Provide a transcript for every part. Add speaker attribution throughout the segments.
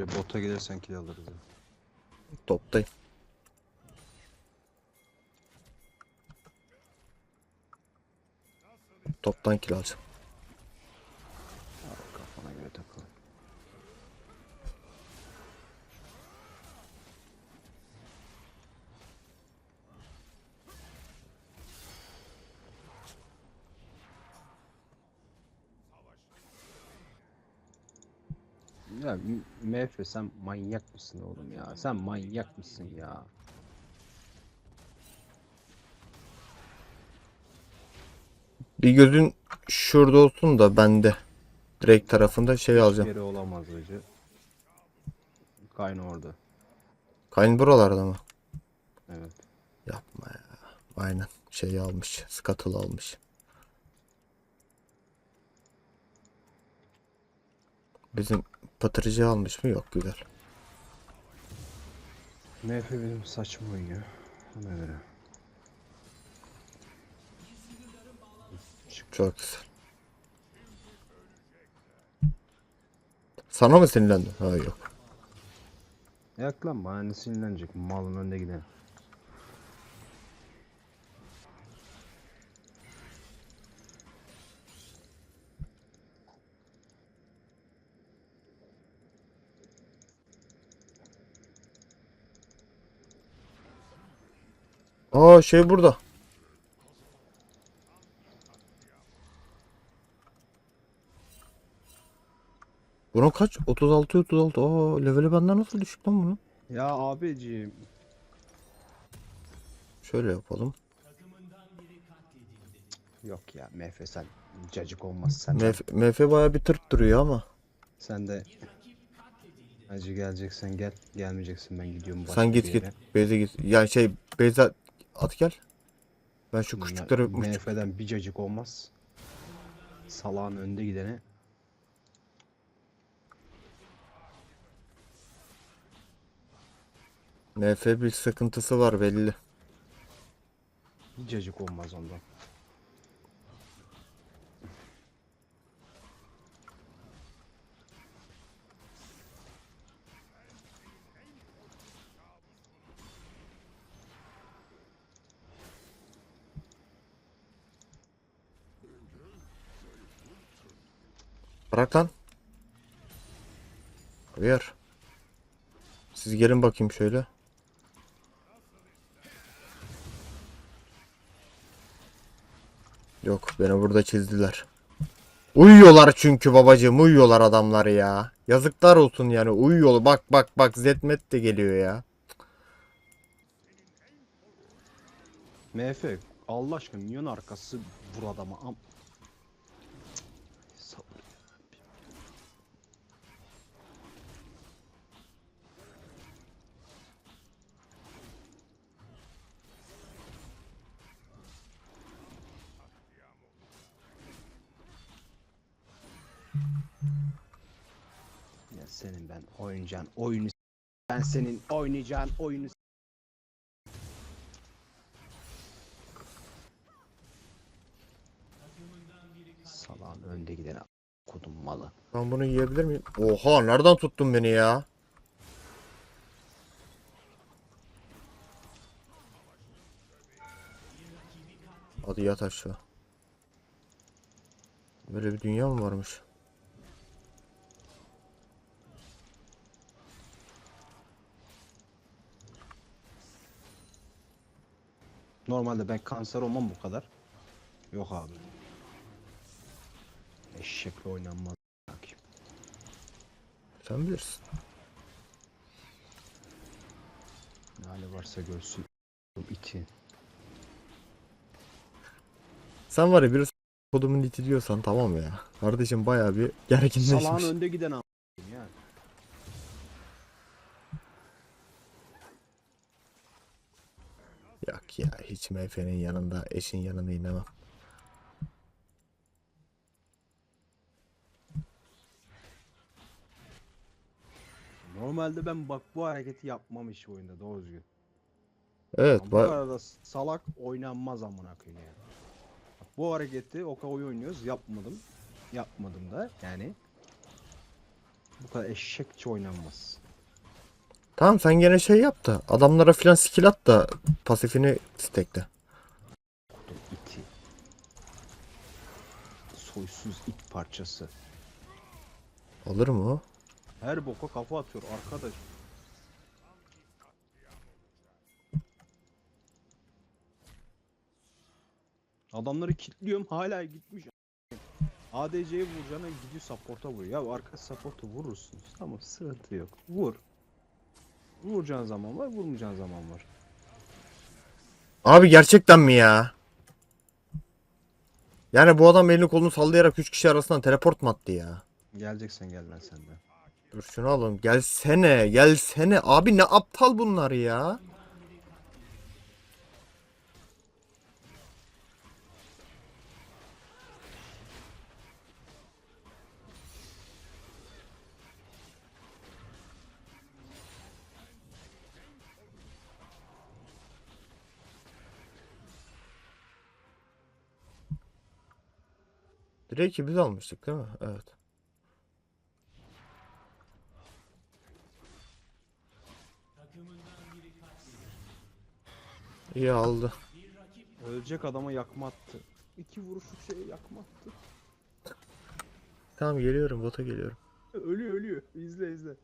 Speaker 1: Hacı bota gelirsen kill alırız. ya.
Speaker 2: Toptan kill alacağım.
Speaker 1: Ya MF sen manyak mısın oğlum ya? Sen manyak mısın ya?
Speaker 2: Bir gözün şurada olsun da bende. Direkt tarafında şey alacağım.
Speaker 1: Yeri olamaz hacı. Kayna orada.
Speaker 2: Kayn buralarda mı?
Speaker 1: Evet.
Speaker 2: Yapma ya. Aynen. Şeyi almış. Scuttle almış. Bizim patırıcı almış mı? Yok güzel.
Speaker 1: MF benim saçma oynuyor. Ona göre.
Speaker 2: Çok güzel. Sana mı sinirlendin? Ha yok.
Speaker 1: Yak lan bana ne sinirlenecek malın önünde giden.
Speaker 2: Aa şey burada. Bunun kaç? 36 36. Aa leveli benden nasıl düşük lan bunun?
Speaker 1: Ya abiciğim.
Speaker 2: Şöyle yapalım.
Speaker 1: Yok ya MF sen cacık olmaz sen.
Speaker 2: MF, MF bayağı bir tırt duruyor ama.
Speaker 1: Sen de Hacı geleceksen gel, gelmeyeceksin ben gidiyorum
Speaker 2: Sen git git. Beyze git. Yani şey Beyza at gel. Ben şu küçükleri küçük-
Speaker 1: MF'den bir cacık olmaz. Salağın önde gidene
Speaker 2: MF bir sıkıntısı var belli.
Speaker 1: bir cacık olmaz ondan.
Speaker 2: Bırak lan. Uyar. Siz gelin bakayım şöyle. Yok beni burada çizdiler. Uyuyorlar çünkü babacığım uyuyorlar adamlar ya. Yazıklar olsun yani uyuyor. Bak bak bak Zetmet de geliyor ya.
Speaker 1: MF Allah aşkına minyon arkası vur adama am. Senin ben oynayacağın oyunu ben senin oynayacağın oyunu Salağın önde giden kodum malı.
Speaker 2: Ben bunu yiyebilir miyim? Oha nereden tuttun beni ya? Hadi yat aşağı. Böyle bir dünya mı varmış?
Speaker 1: Normalde ben kanser olmam bu kadar. Yok abi. Eşekle oynanmaz.
Speaker 2: Sen bilirsin.
Speaker 1: Ne hali varsa görsün. İti.
Speaker 2: Sen var ya bir kodumun iti diyorsan tamam ya. Kardeşim bayağı bir
Speaker 1: Salağın
Speaker 2: gerginleşmiş.
Speaker 1: önde giden am- yani.
Speaker 2: Yok ya hiç MF'nin yanında eşin yanına inemem.
Speaker 1: Normalde ben bak bu hareketi yapmam iş oyunda doğru düzgün.
Speaker 2: Evet
Speaker 1: Ama bu
Speaker 2: ba-
Speaker 1: kadar da salak oynanmaz amına koyayım yani. Bak, bu hareketi o oyun oynuyoruz yapmadım. Yapmadım da yani. Bu kadar eşekçe oynanmaz.
Speaker 2: Tamam sen gene şey yap da adamlara filan skill at da pasifini stekle.
Speaker 1: Soysuz it parçası.
Speaker 2: Olur mu? o?
Speaker 1: Her boka kafa atıyor arkadaş. Adamları kilitliyorum hala gitmiş. ADC'ye vuracağına gidiyor support'a vuruyor. Ya arka support'a vurursunuz. Tamam sıkıntı yok. Vur. Vuracağın zaman var, vurmayacağın zaman var.
Speaker 2: Abi gerçekten mi ya? Yani bu adam elini kolunu sallayarak 3 kişi arasından teleport mu attı ya?
Speaker 1: Geleceksen gel lan sen de.
Speaker 2: Dur şunu alalım. Gelsene, gelsene. Abi ne aptal bunlar ya. Drake'i biz almıştık değil mi? Evet. İyi aldı.
Speaker 1: Ölecek adama yakma attı. İki vuruşluk şeye yakma attı.
Speaker 2: Tamam geliyorum bota geliyorum.
Speaker 1: Ölüyor ölüyor. İzle izle.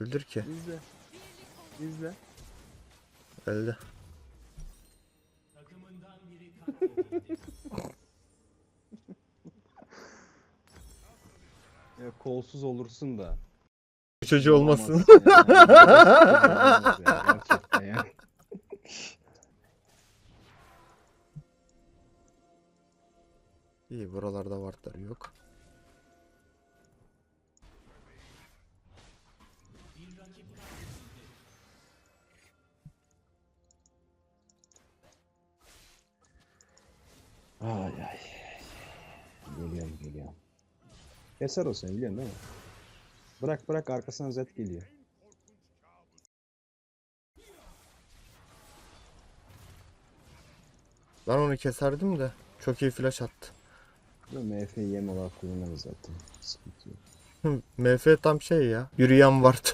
Speaker 2: Öldür ki.
Speaker 1: İzle. İzle.
Speaker 2: Öldü.
Speaker 1: Ya kolsuz olursun da.
Speaker 2: Çocuğu olmasın.
Speaker 1: Gerçekten ya.
Speaker 2: İyi buralarda wardları yok.
Speaker 1: Ay ay. Geliyorum geliyorum. Keser o seni biliyorsun değil mi? Bırak bırak arkasından Z geliyor.
Speaker 2: Ben onu keserdim de çok iyi flash attı.
Speaker 1: Bu MF'yi yem olarak kullanırız zaten. Sıkıntı yok.
Speaker 2: MF tam şey ya. Yürüyen ward.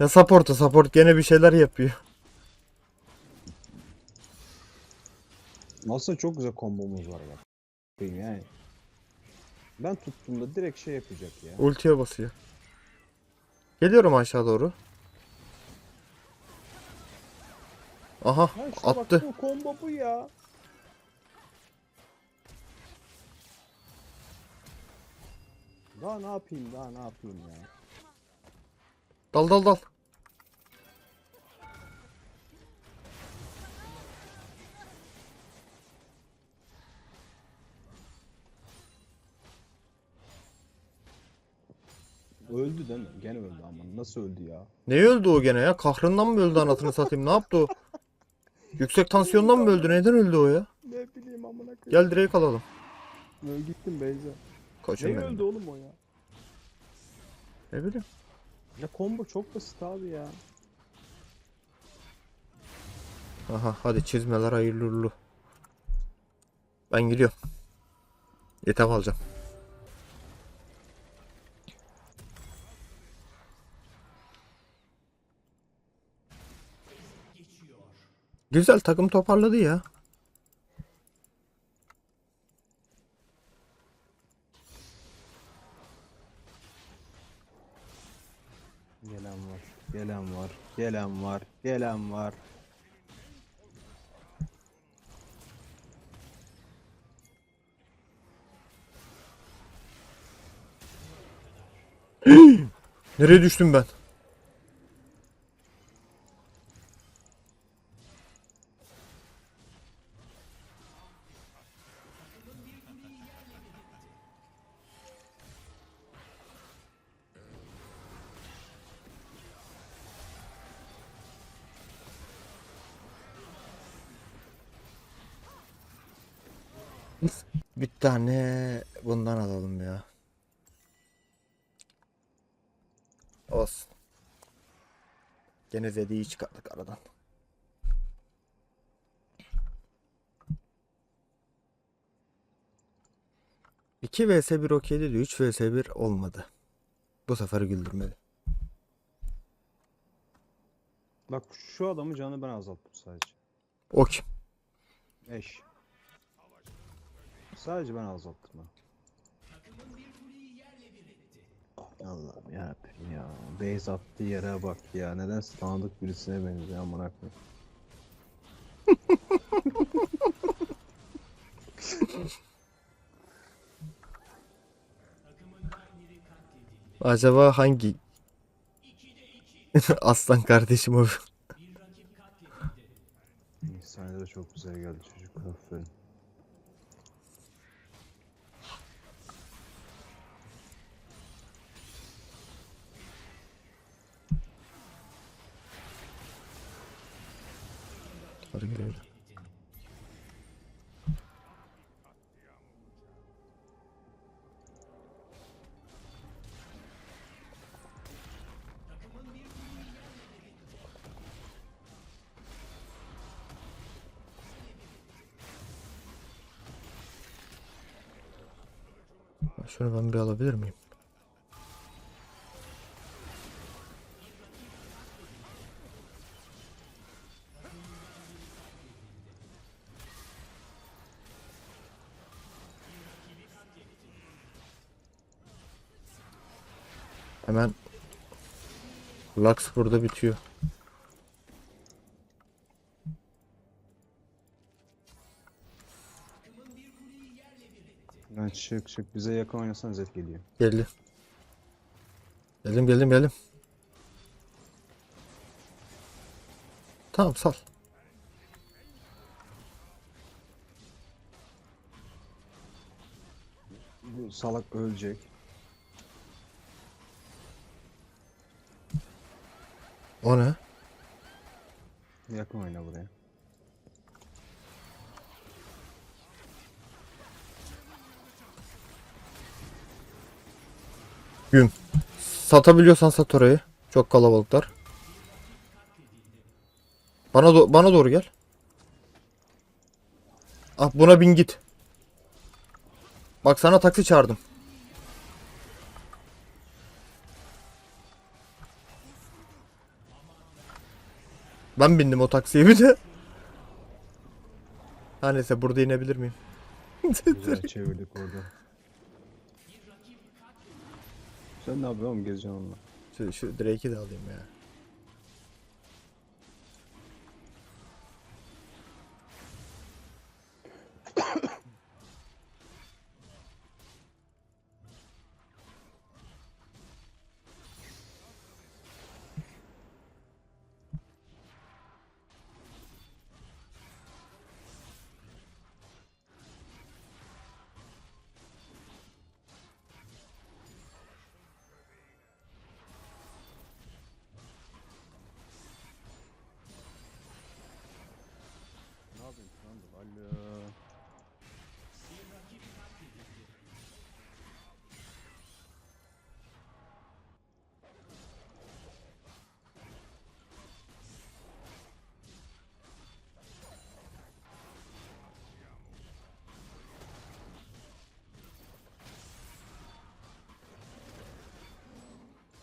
Speaker 2: Ya support'u support gene bir şeyler yapıyor.
Speaker 1: Aslında çok güzel kombomuz var bak. Yani. Ben tuttuğumda direkt şey yapacak ya.
Speaker 2: Ultiye basıyor. Geliyorum aşağı doğru. Aha
Speaker 1: Ha işte
Speaker 2: attı.
Speaker 1: bak bu combo bu ya. Daha ne yapayım daha ne yapayım ya.
Speaker 2: Dal dal dal.
Speaker 1: Öldü değil mi? Gene öldü ama nasıl öldü ya?
Speaker 2: Ne öldü o gene ya? Kahrından mı öldü anasını satayım? Ne yaptı o? Yüksek tansiyondan mı öldü? Neden öldü o ya?
Speaker 1: Ne bileyim amına koyayım.
Speaker 2: Gel direkt alalım.
Speaker 1: Öl gittim Beyza.
Speaker 2: Koçum
Speaker 1: Ne
Speaker 2: benim.
Speaker 1: öldü oğlum o ya?
Speaker 2: Ne bileyim.
Speaker 1: Ya combo çok basit abi ya.
Speaker 2: Aha hadi çizmeler hayırlı uğurlu. Ben gidiyorum. Yetem alacağım. Güzel takım toparladı ya.
Speaker 1: Gelen var. Gelen var. Gelen var. Gelen var.
Speaker 2: Nereye düştüm ben? Bir tane bundan alalım ya. Olsun. Gene Zedi'yi çıkarttık aradan. İki vs 1 okeydi de 3 vs 1 olmadı. Bu sefer güldürmedi.
Speaker 1: Bak şu adamın canını ben azalttım sadece.
Speaker 2: O kim?
Speaker 1: Eş. Sadece ben azalttım ha. Allah'ım yarabbim ya. Base attığı yere bak ya. Neden tanıdık birisine benziyor amına koyayım.
Speaker 2: Acaba hangi aslan kardeşim o?
Speaker 1: Sahnede de çok güzel geldi çocuk. Aferin.
Speaker 2: Hadi gidelim. Şunu ben bir alabilir miyim? Lux burada bitiyor.
Speaker 1: Ben çık çık bize yakın oynasan Zed geliyor.
Speaker 2: Geldi. Geldim geldim geldim. Tamam sal.
Speaker 1: Bu salak ölecek.
Speaker 2: O ne?
Speaker 1: Yakın oyna buraya.
Speaker 2: Güm. Satabiliyorsan sat orayı. Çok kalabalıklar. Bana do- bana doğru gel. Ah buna bin git. Bak sana taksi çağırdım. Ben bindim o taksiye bir de. Ha neyse burada inebilir miyim?
Speaker 1: Güzel çevirdik orada. Sen ne yapıyorsun oğlum gezeceksin onunla?
Speaker 2: Şu, şu Drake'i de alayım ya.
Speaker 1: Alo.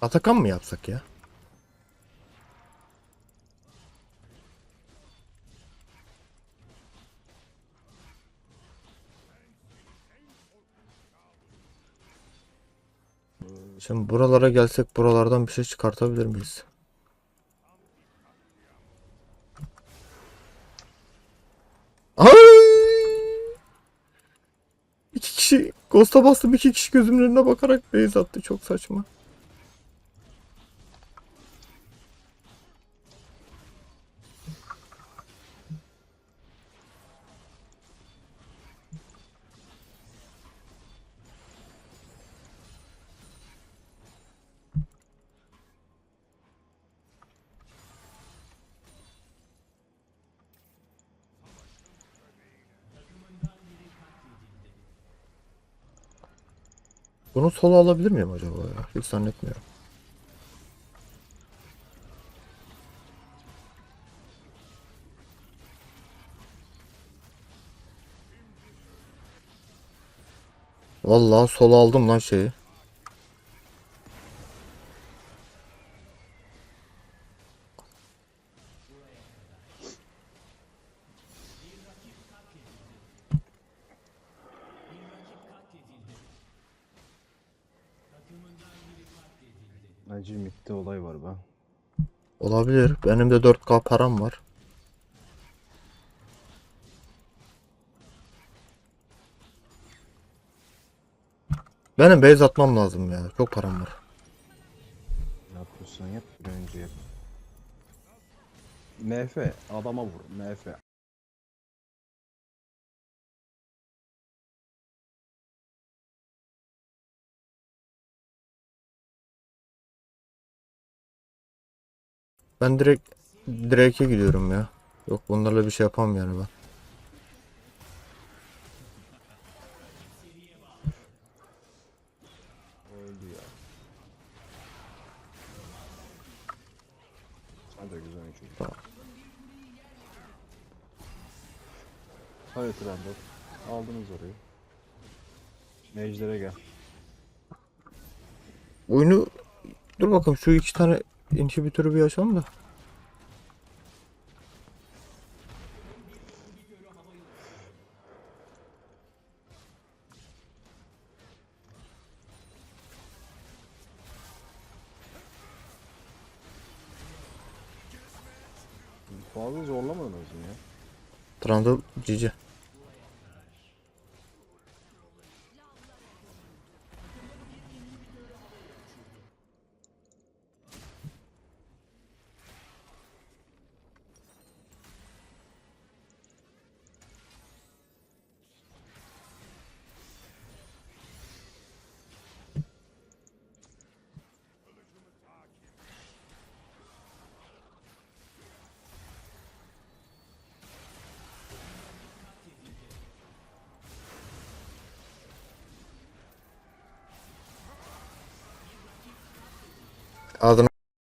Speaker 2: Atakan mı yapsak ya? Şimdi buralara gelsek buralardan bir şey çıkartabilir miyiz? Ay! İki kişi Ghost'a bastım iki kişi gözümün önüne bakarak base attı çok saçma. Bunu solo alabilir miyim acaba ya? Hiç zannetmiyorum. Vallahi solo aldım lan şeyi.
Speaker 1: Acil mitte olay var ben.
Speaker 2: Olabilir. Benim de 4K param var. Benim base atmam lazım ya. Çok param var.
Speaker 1: Ne yapıyorsan yap bir önce yap. MF adama vur MF.
Speaker 2: Ben direkt Drake'e gidiyorum ya. Yok bunlarla bir şey yapamam yani ben. Tamam.
Speaker 1: Hadi Trundle. Aldınız orayı. Mage'lere gel.
Speaker 2: Oyunu dur bakalım şu iki tane inhibitörü bir açalım da.
Speaker 1: Fazla zorlamadınız mı ya?
Speaker 2: Trundle cici. Adını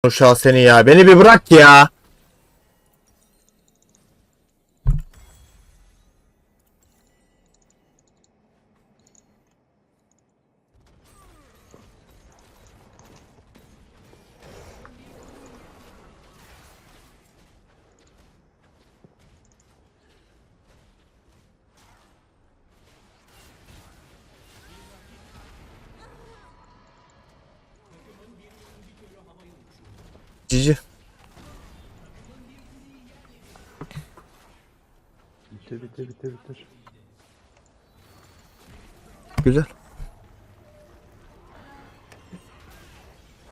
Speaker 2: uşağı seni ya. Beni bir bırak ya. Cici.
Speaker 1: Bitir bitir bitir bitir.
Speaker 2: Güzel.